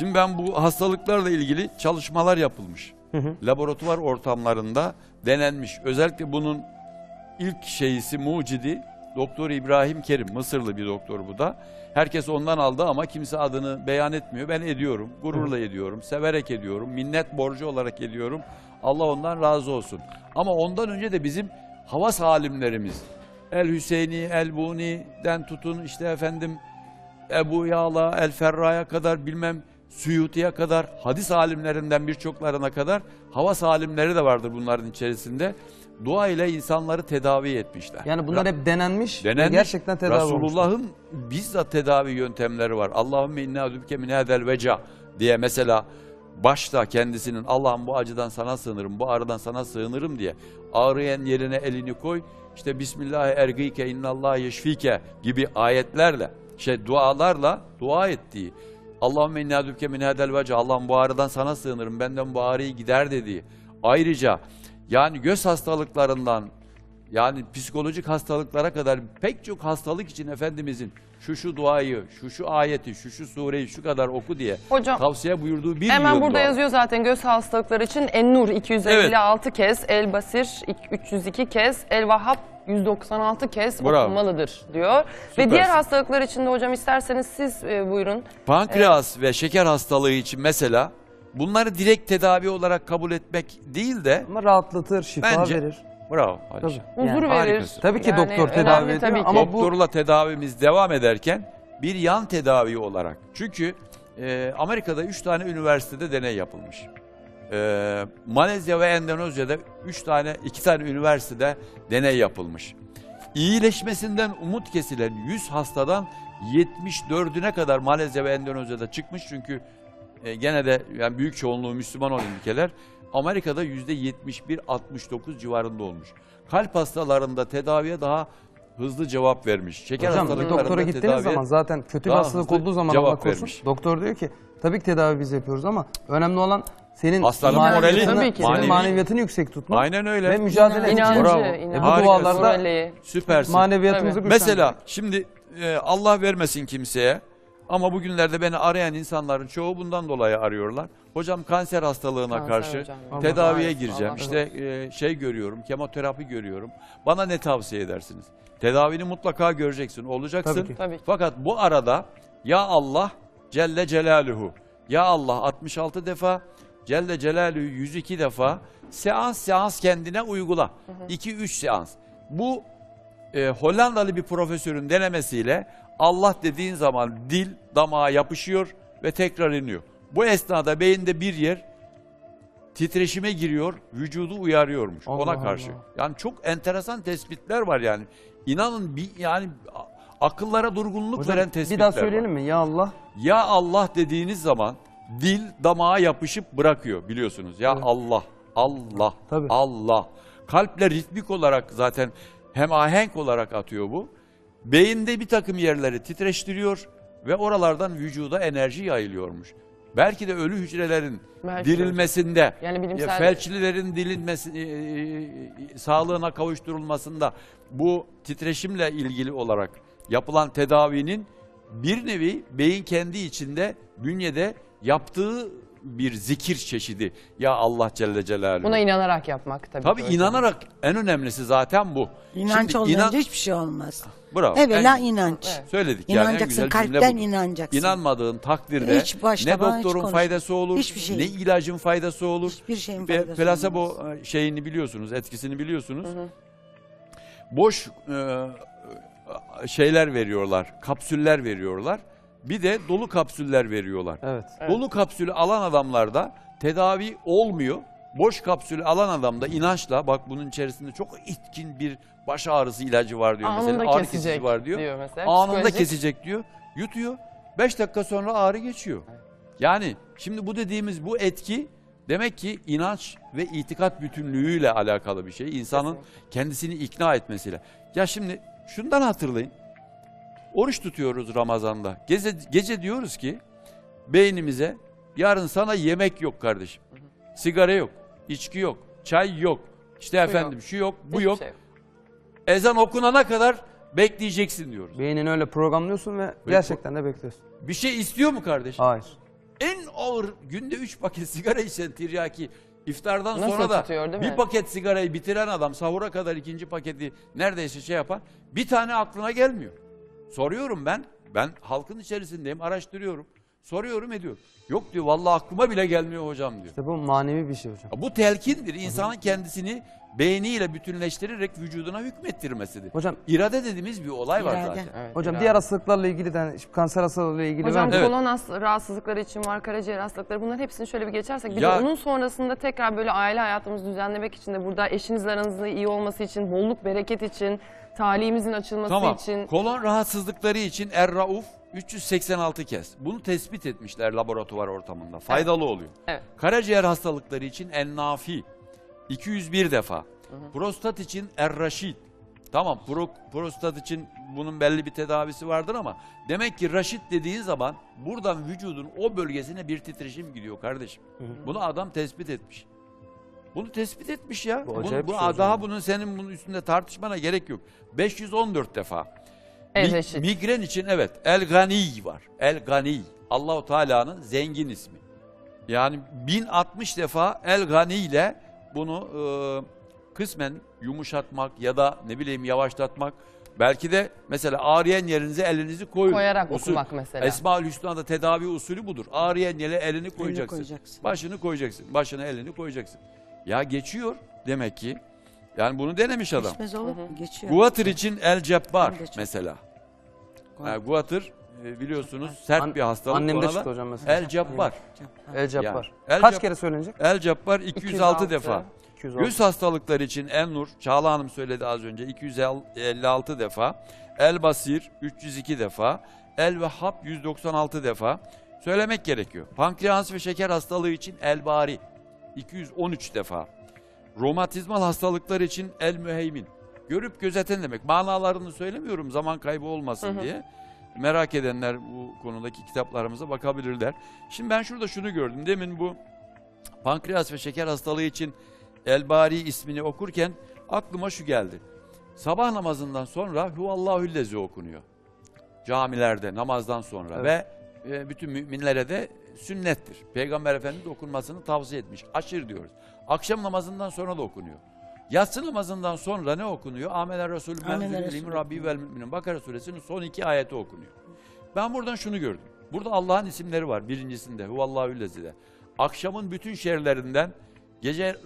Şimdi ben bu hastalıklarla ilgili çalışmalar yapılmış. Laboratuvar ortamlarında denenmiş. Özellikle bunun ilk şeyisi mucidi Doktor İbrahim Kerim. Mısırlı bir doktor bu da. Herkes ondan aldı ama kimse adını beyan etmiyor. Ben ediyorum. Gururla ediyorum. Severek ediyorum. Minnet borcu olarak ediyorum. Allah ondan razı olsun. Ama ondan önce de bizim havas alimlerimiz El Hüseyini, El Buni'den tutun işte efendim Ebu Yağla, El Ferra'ya kadar bilmem Suyuti'ye kadar hadis alimlerinden birçoklarına kadar havas alimleri de vardır bunların içerisinde. Dua ile insanları tedavi etmişler. Yani bunlar hep denenmiş, Denenmiş. gerçekten tedavi. Resulullah'ın bizzat tedavi yöntemleri var. Allahümme inna adübke min hadel veca diye mesela başta kendisinin Allah'ım bu acıdan sana sığınırım, bu ağrıdan sana sığınırım diye ağrıyan yerine elini koy. İşte Bismillah ergike innallah yeşfike gibi ayetlerle, şey dualarla dua ettiği. Allahümme inna adübke min hadel veca Allah'ım bu ağrıdan sana sığınırım, benden bu ağrıyı gider dediği. Ayrıca yani göz hastalıklarından yani psikolojik hastalıklara kadar pek çok hastalık için Efendimizin şu şu duayı, şu şu ayeti, şu şu sureyi şu kadar oku diye Hocam, tavsiye buyurduğu bir Hemen burada dua. yazıyor zaten göz hastalıkları için En-Nur 256 kez, El Basir 302 kez, El Vahhab 196 kez Bravo. okunmalıdır diyor. Ve Süpersin. diğer hastalıklar için de hocam isterseniz siz e, buyurun. Pankreas ve şeker hastalığı için mesela bunları direkt tedavi olarak kabul etmek değil de Ama rahatlatır, şifa Bence- verir. Bravo. Tabii. Huzur Yani verir. harikasın. Tabii ki Yani doktor önemli tedavi ediyor tabii ki. ama bu Doktorla tedavimiz devam ederken bir yan tedavi olarak. Çünkü e, Amerika'da 3 tane üniversitede deney yapılmış. E, Malezya ve Endonezya'da 3 tane 2 tane üniversitede deney yapılmış. İyileşmesinden umut kesilen 100 hastadan 74'üne kadar Malezya ve Endonezya'da çıkmış çünkü e, gene de yani büyük çoğunluğu Müslüman olan ülkeler Amerika'da %71-69 civarında olmuş. Kalp hastalarında tedaviye daha hızlı cevap vermiş. Şeker hocam doktora gittiğiniz tedaviye zaman zaten kötü bir hastalık olduğu zaman cevap korusun. vermiş. Doktor diyor ki tabii ki tedavi biz yapıyoruz ama önemli olan senin Hastanın maneviyatını- morali, senin manevi- maneviyatını yüksek tutmak Aynen öyle. ve mücadele etmek. İnancı, Bravo. inancı. E bu Harikasın. dualarda Morali. süpersin. maneviyatımızı Tabii. Mesela şimdi e, Allah vermesin kimseye ama bugünlerde beni arayan insanların çoğu bundan dolayı arıyorlar. Hocam kanser hastalığına Kanser karşı hocam. Allah tedaviye olsun, gireceğim. Allah İşte e, şey görüyorum, kemoterapi görüyorum. Bana ne tavsiye edersiniz? Tedavini mutlaka göreceksin, olacaksın. Tabii ki. Tabii ki. Fakat bu arada ya Allah Celle Celaluhu, ya Allah 66 defa, Celle Celaluhu 102 defa seans seans kendine uygula. 2-3 seans. Bu e, Hollandalı bir profesörün denemesiyle Allah dediğin zaman dil damağa yapışıyor ve tekrar iniyor. Bu esnada beyinde bir yer titreşime giriyor, vücudu uyarıyormuş Allah ona karşı. Allah. Yani çok enteresan tespitler var yani. İnanın bir yani akıllara durgunluk Hocam, veren bir tespitler daha var. söyleyelim mi? Ya Allah. Ya Allah dediğiniz zaman dil damağa yapışıp bırakıyor biliyorsunuz. Ya Evet. Allah, Allah, Tabii. Allah. Kalple ritmik olarak zaten hem ahenk olarak atıyor bu. Beyinde bir takım yerleri titreştiriyor ve oralardan vücuda enerji yayılıyormuş. Belki de ölü hücrelerin Belki de. dirilmesinde, Yani bilimsel- felçlilerin dilinmesi, e, e, sağlığına kavuşturulmasında bu titreşimle ilgili olarak yapılan tedavinin bir nevi beyin kendi içinde bünyede yaptığı bir zikir çeşidi. Ya Allah Celle Celaluhu. Buna inanarak yapmak tabii. Tabii ki inanarak en önemlisi zaten bu. İnanç Şimdi olmayınca inan- hiçbir şey olmaz. Bravo. Evvela En- inanç. Evet. Söyledik yani en İnanacaksın, güzel cümle kalpten budur. inanacaksın. İnanmadığın takdirde Hiç başta ne bana hiç doktorun faydası olur, Hiçbir şey. ne ilacın faydası olur. Hiçbir şeyin Ve faydası plasebo olmaz. e, şeyini biliyorsunuz, etkisini biliyorsunuz. Boş e, şeyler veriyorlar, kapsüller veriyorlar. Bir de dolu kapsüller veriyorlar. Evet. Dolu kapsülü alan adamlarda tedavi olmuyor. Boş kapsülü alan adamda inançla bak bunun içerisinde çok itkin bir baş ağrısı ilacı var diyor Anında mesela. Ağrı kesici kesecek var diyor. diyor mesela. Anında Psikolojik. kesecek diyor. Yutuyor. 5 dakika sonra ağrı geçiyor. Yani şimdi bu dediğimiz bu etki demek ki inanç ve itikat bütünlüğüyle alakalı bir şey. İnsanın kendisini ikna etmesiyle. Ya şimdi şundan hatırlayın. Oruç tutuyoruz Ramazan'da. Gece, gece diyoruz ki beynimize yarın sana yemek yok kardeşim. Sigara yok, içki yok, çay yok. İşte efendim şu yok, bu Hiçbir yok. şey yok. Ezan okunana kadar bekleyeceksin diyoruz. Beynini öyle programlıyorsun ve gerçekten de bekliyorsun. Bir şey istiyor mu kardeşim? Hayır. En ağır günde 3 paket sigara içen tiryaki iftardan Nasıl sonra da tutuyor, bir mi? paket sigarayı bitiren adam sahura kadar ikinci paketi neredeyse şey yapar. Bir tane aklına gelmiyor. Soruyorum ben. Ben halkın içerisindeyim, araştırıyorum. Soruyorum ediyorum. Yok diyor vallahi aklıma bile gelmiyor hocam diyor. İşte bu manevi bir şey hocam. Bu telkindir. İnsanın kendisini beyniyle bütünleştirerek vücuduna hükmettirmesidir. Hocam İrade dediğimiz bir olay var İrade. zaten. Evet, hocam yani. diğer hastalıklarla ilgili de şimdi kanser hastalığıyla ilgili Hocam var. Evet. kolon has- rahatsızlıkları için var, karaciğer hastalıkları bunların hepsini şöyle bir geçersek. Bir Ya- de onun sonrasında tekrar böyle aile hayatımızı düzenlemek için de burada eşinizle aranızın iyi olması için, bolluk bereket için, talihimizin açılması Tamam. için. Kolon rahatsızlıkları için Er-Rauf 386 kez. Bunu tespit etmişler laboratuvar ortamında. Faydalı oluyor. Evet. Karaciğer hastalıkları için En-Nafi 201 defa. Prostat için Er-Raşid. Tamam pro- prostat için bunun belli bir tedavisi vardır ama demek ki Raşid dediğin zaman buradan vücudun o bölgesine bir titreşim gidiyor kardeşim. Bunu adam tespit etmiş. Bunu tespit etmiş ya. Bu bu, bir şey daha bunun senin bunun üstünde tartışmana gerek yok. 514 defa. El Mi-. Migren için evet El Gani var. El Gani. Allahu Teala'nın zengin ismi. Yani 1060 defa El Gani ile bunu e, kısmen yumuşatmak ya da ne bileyim yavaşlatmak. Belki de mesela ağrıyan yerinize elinizi koyun. Koyarak Usul- okumak mesela. Esma-ül Hüsna'da tedavi usulü budur. Ağrıyan yere elini koyacaksın. koyacaksın. Başını koyacaksın. Başına elini koyacaksın. Ya geçiyor demek ki. Yani bunu denemiş adam. Geçmez olur mu? Geçiyor. Guatr için El Cebbar mesela. Ha, Guatr e, biliyorsunuz sert An- bir hastalık. Annemde Ona da çıktı hocam mesela. El Cebbar. El Cabbar. Yani, El Kaç Cab- kere söylenecek? El Cebbar 206 defa. 206. Göz hastalıkları için El Nur, Çağla Hanım söyledi az önce 256 defa. El Basir 302 defa. El Vehhab 196 defa. Söylemek gerekiyor. Pankreas ve şeker hastalığı için El Bari 213 defa. Romatizmal hastalıklar için El Müheymin. Görüp gözeten demek. Manalarını söylemiyorum zaman kaybı olmasın diye. Merak edenler bu konudaki kitaplarımıza bakabilirler. Şimdi ben şurada şunu gördüm. Demin bu pankreas ve şeker hastalığı için Elbari ismini okurken aklıma şu geldi. Sabah namazından sonra Huvallahüllezi okunuyor. Camilerde namazdan sonra Evet. ve e, bütün müminlere de sünnettir. Peygamber Efendimiz okunmasını tavsiye etmiş. Aşır diyoruz. Akşam namazından sonra da okunuyor. Yatsı namazından sonra ne okunuyor? Amener Resulü Resulü. Rabbi vel Müminin. Bakara suresinin son iki ayeti okunuyor. Ben buradan şunu gördüm. Burada Allah'ın isimleri var birincisinde. Huvallahüllezide. Akşamın bütün şerlerinden gece e,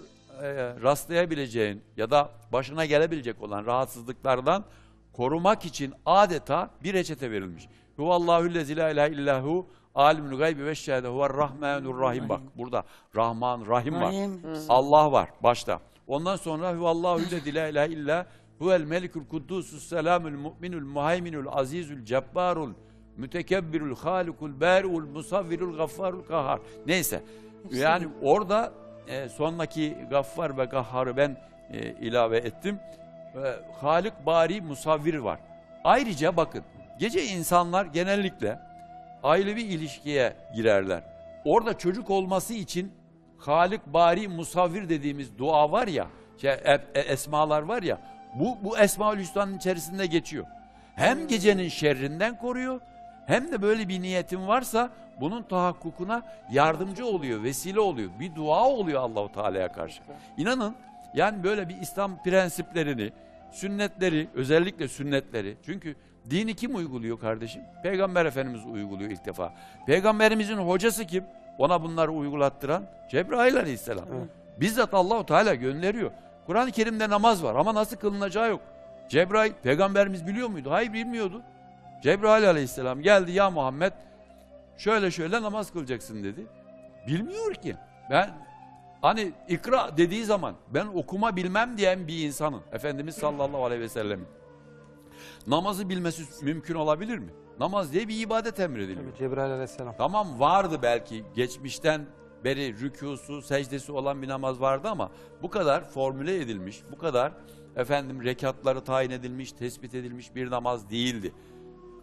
rastlayabileceğin ya da başına gelebilecek olan rahatsızlıklardan korumak için adeta bir reçete verilmiş. Huvallahüllezi la ilahe illahu alimul gaybi ve şehade huver rahmanur rahim bak. Burada Rahman Rahim var. Rahim. Allah var başta. Ondan sonra huvallahüllezi la ilahe illa huvel melikul kuddusus selamul mu'minul muhayminul azizul cebbarul mütekebbirul halikul bari'ul musavvirul gaffarul kahhar. Neyse. Yani orada e, sondaki gaffar ve gahharı ben e, ilave ettim. E, Halik, Bari, Musavvir var. Ayrıca bakın gece insanlar genellikle ailevi ilişkiye girerler. Orada çocuk olması için Halik, Bari, Musavvir dediğimiz dua var ya, şey, e- e- esmalar var ya, bu, bu Esma-ül Hüsna'nın içerisinde geçiyor. Hem gecenin şerrinden koruyor, hem de böyle bir niyetin varsa bunun tahakkukuna yardımcı oluyor, vesile oluyor. Bir dua oluyor Allahu Teala'ya karşı. İnanın yani böyle bir İslam prensiplerini, sünnetleri, özellikle sünnetleri. Çünkü dini kim uyguluyor kardeşim? Peygamber Efendimiz uyguluyor ilk defa. Peygamberimizin hocası kim? Ona bunları uygulattıran Cebrail Aleyhisselam. Bizzat Allahu Teala gönderiyor. Kur'an-ı Kerim'de namaz var ama nasıl kılınacağı yok. Cebrail peygamberimiz biliyor muydu? Hayır bilmiyordu. Cebrail Aleyhisselam geldi ya Muhammed şöyle şöyle namaz kılacaksın dedi. Bilmiyor ki. Ben hani ikra dediği zaman ben okuma bilmem diyen bir insanın Efendimiz sallallahu aleyhi ve sellem namazı bilmesi mümkün olabilir mi? Namaz diye bir ibadet emrediliyor. Cebrail aleyhisselam. Tamam vardı belki geçmişten beri rükusu, secdesi olan bir namaz vardı ama bu kadar formüle edilmiş, bu kadar efendim rekatları tayin edilmiş, tespit edilmiş bir namaz değildi.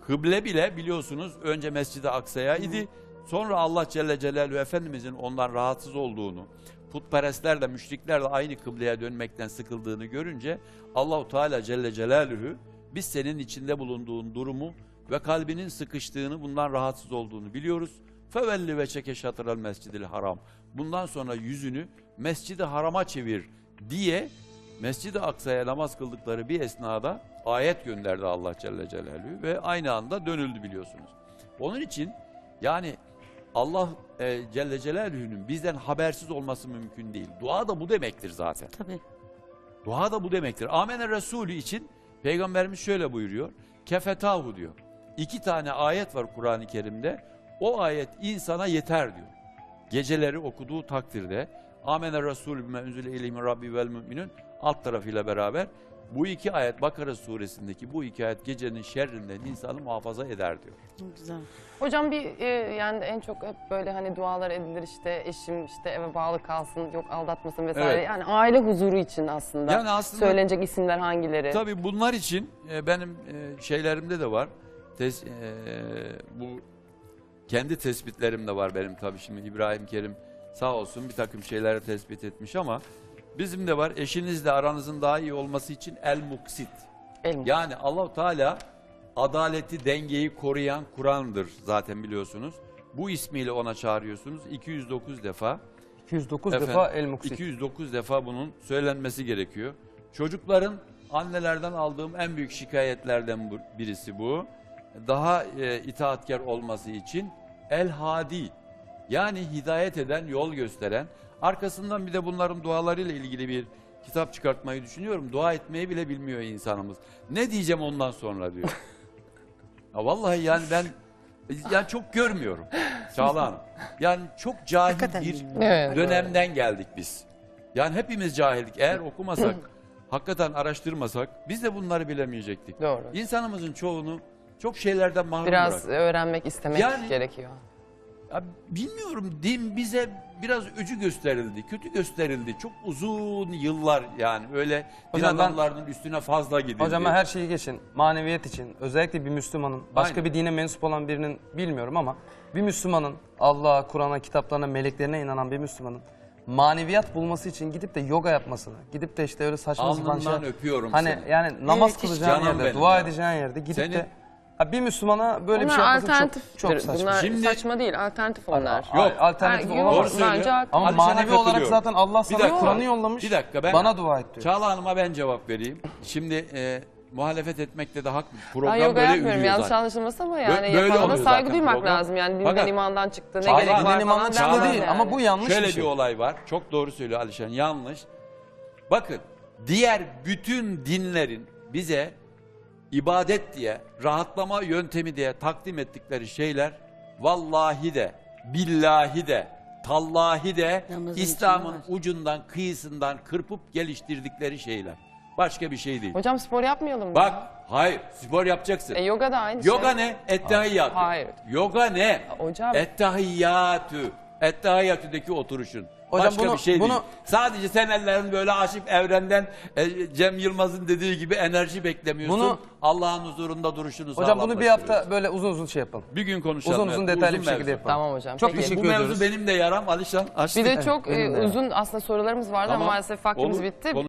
Kıble bile biliyorsunuz önce Mescid-i Aksa'ya idi. Sonra Allah Celle Celaluhu Efendimizin ondan rahatsız olduğunu, putperestler de müşrikler de aynı kıbleye dönmekten sıkıldığını görünce Allahu Teala Celle Celaluhu biz senin içinde bulunduğun durumu ve kalbinin sıkıştığını, bundan rahatsız olduğunu biliyoruz. Fevelli ve çeke şatırel mescidil haram. Bundan sonra yüzünü mescidi harama çevir diye Mescid-i Aksa'ya namaz kıldıkları bir esnada ayet gönderdi Allah Celle Celaluhu ve aynı anda dönüldü biliyorsunuz. Onun için yani Allah e, Celle Celaluhu'nun bizden habersiz olması mümkün değil. Dua da bu demektir zaten. Tabii. Dua da bu demektir. Amene Resulü için Peygamberimiz şöyle buyuruyor. Kefetahu diyor. İki tane ayet var Kur'an-ı Kerim'de. O ayet insana yeter diyor. Geceleri okuduğu takdirde Amene Resulü bime unzile ileyhi Rabbi vel müminun alt tarafıyla beraber bu iki ayet Bakara suresindeki bu iki ayet gecenin şerrinden insanı muhafaza eder diyor. Güzel. Hocam bir e, yani en çok hep böyle hani dualar edilir işte eşim işte eve bağlı kalsın yok aldatmasın vesaire. Evet. Yani aile huzuru için aslında. Yani aslında- Söylenecek isimler hangileri? Tabii bunlar için e, benim e, şeylerimde de var. Tes, e, bu kendi tespitlerim de var benim tabii şimdi İbrahim Kerim sağ olsun bir takım şeyleri tespit etmiş ama bizim de var eşinizle aranızın daha iyi olması için el muksit. Elm. Yani Allahu Teala adaleti, dengeyi koruyan Kur'an'dır zaten biliyorsunuz. Bu ismiyle ona çağırıyorsunuz 209 defa. 209 Efendim, defa el muksit. 209 defa bunun söylenmesi gerekiyor. Çocukların annelerden aldığım en büyük şikayetlerden bu- birisi bu. Daha e, itaatkar olması için el hadi yani hidayet eden, yol gösteren. Arkasından bir de bunların dualarıyla ilgili bir kitap çıkartmayı düşünüyorum. Dua etmeyi bile bilmiyor insanımız. Ne diyeceğim ondan sonra diyor. ya vallahi yani ben yani çok görmüyorum Çağla Hanım. Yani çok cahil Hakikaten. bir Evet. dönemden geldik biz. Yani hepimiz cahildik. Eğer okumasak, hakikaten araştırmasak biz de bunları bilemeyecektik. Doğru. İnsanımızın çoğunu çok şeylerden mahrum Biraz bırak. öğrenmek, istemek Yani- gerekiyor. Ya bilmiyorum din bize biraz öcü gösterildi, kötü gösterildi. Çok uzun yıllar yani öyle din Hocam ben- adamlarının üstüne fazla gidildi. Hocam ben her şeyi geçin. Maneviyat için özellikle bir Müslümanın, başka Aynen. bir dine mensup olan birinin bilmiyorum ama bir Müslümanın Allah'a, Kur'an'a, kitaplarına, meleklerine inanan bir Müslümanın maneviyat bulması için gidip de yoga yapmasını, gidip de işte öyle saçma sapan Alnından şeyler- öpüyorum Hani seni. yani namaz Evet, kılacağın canım yerde, benim dua ya. edeceğin yerde gidip Seni- de Ha, bir Müslümana böyle bir şey yapması çok, çok saçma. Bunlar Şimdi- saçma değil, alternatif onlar. Yok. Alternatif Ha, yok, olamaz. Doğru söylüyor. bence Ama manevi olarak katılıyorum. zaten Allah Bir sana dakika. Kur'an'ı yollamış. Bir dakika ben Bana dua et diyor. Çağla Hanım'a ben cevap vereyim. Şimdi e, muhalefet etmekte de haklı. Program Ben yoga böyle yapmıyorum ürüyor yanlış zaten. anlaşılmasın ama Bö- yani böyle yapana oluyor saygı zaten duymak program. lazım. Yani dinden Fakat- imandan çıktı ne gerek var falan imandan çıktı denmez değil yani. ama bu yanlış Şöyle bir bir şey. olay var. Çok doğru söylüyor Alişan. Yanlış. Bakın diğer bütün dinlerin bize ibadet diye, rahatlama yöntemi diye takdim ettikleri şeyler vallahi de, billahi de, tallahi de İslam'ın ucundan, kıyısından kırpıp geliştirdikleri şeyler. Başka bir şey değil. Hocam spor yapmayalım mı? Bak, hayır, spor yapacaksın. E, yoga da aynı Yoga şey. ne? Ettehiyyatü. Hayır. Yoga ne? Hocam. Ettehiyyatü. Ettehiyyatü'deki oturuşun. Hocam Başka bunu- bir şey bunu- değil. Sadece sen ellerin böyle aşık evrenden e, Cem Yılmaz'ın dediği gibi enerji beklemiyorsun. Bunu-Ğ'ın huzurunda duruşunu Hocam bunu bir hafta böyle uzun uzun şey yapalım. bir gün konuşalım. Uzun evet. uzun Bu detaylı bir mevzu. şekilde yapalım. Tamam hocam. Çok peki. teşekkür Bu mevzu ediyoruz. benim de yaram Alişan. Açtık. Bir de çok e, uzun aslında sorularımız vardı Tamam. ama maalesef vaktimiz Olur. bitti. Konu-